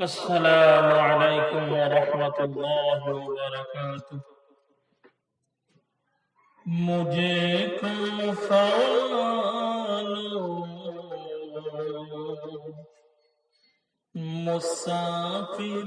السلام عليكم ورحمة الله وبركاته. مجھے مسافر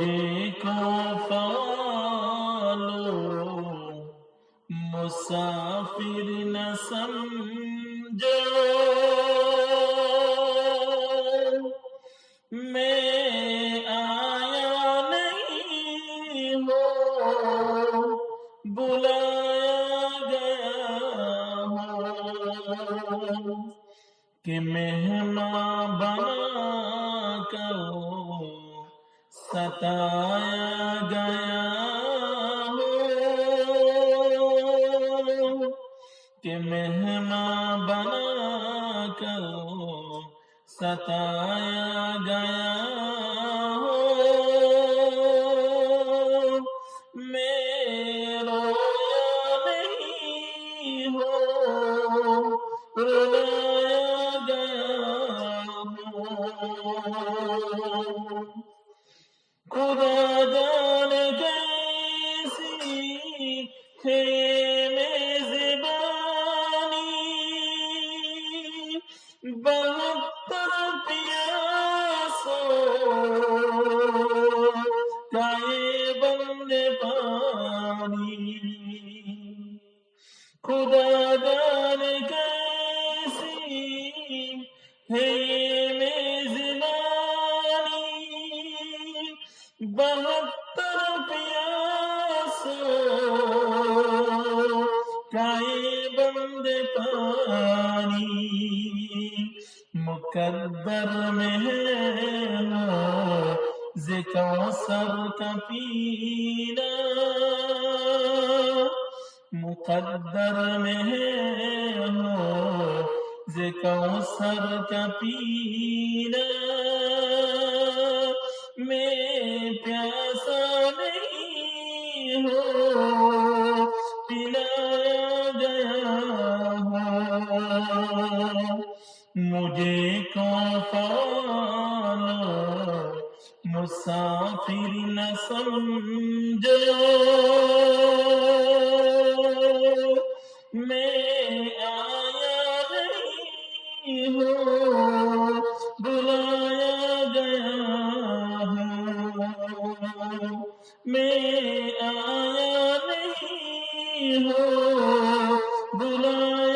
مجھے کو فالو، مسافر نہ سمجھو۔ میں آیا نہیں ہوں بلایا گیا ہوں کہ مہمان بنا کرو ستایا گیا کہ مہمان بنا کرو ستایا گیا ہوں میں نہیں رلایا گیا خدا جان کیسی ہے میزبانی بہت پیاسو کائے بند پانی خدا جان کیسی ہے کائے بند پانی مقدر میں ہے ذکر سر کا پینا مقدر میں ہے ذکر سر کا پینا میں پیاسا نہیں ہوں۔ مسافر نہ سمجھو۔ میں آیا نہیں ہوں، بلایا گیا ہوں۔ میں آیا نہیں ہوں، بلایا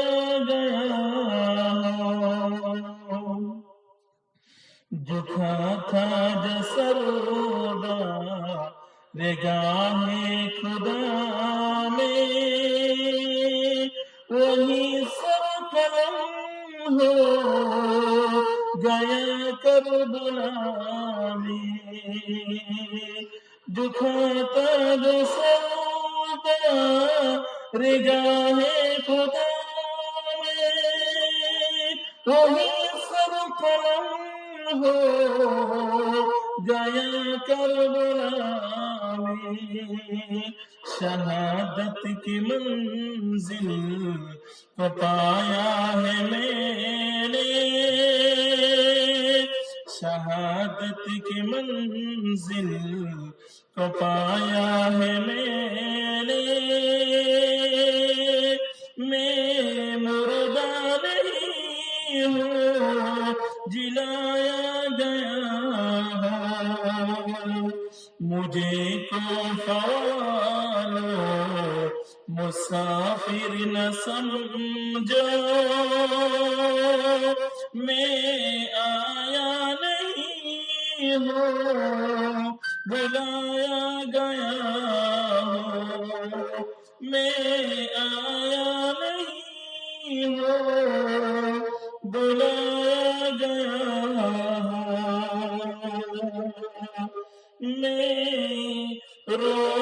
جھکا تھا جسرودا نگاہ خدا میں وہی سر کرم ہو، گیا کربلا میں جھکاتا جسرودا نگاہ خدا میں وہی سر کرم ہو گیا کربلا میں شہادت کی منزل کو پایا ہے میں نے۔ شہادت کی منزل کو پایا ہے میں نے۔ میں مردہ نہیں ہوں جلایا مجھے کو فالو مسافر نہ سمجھو۔ میں آیا نہیں ہوں بلایا گیا ہوں میں آیا نہیں ہوں بلایا گیا ہوں میں Good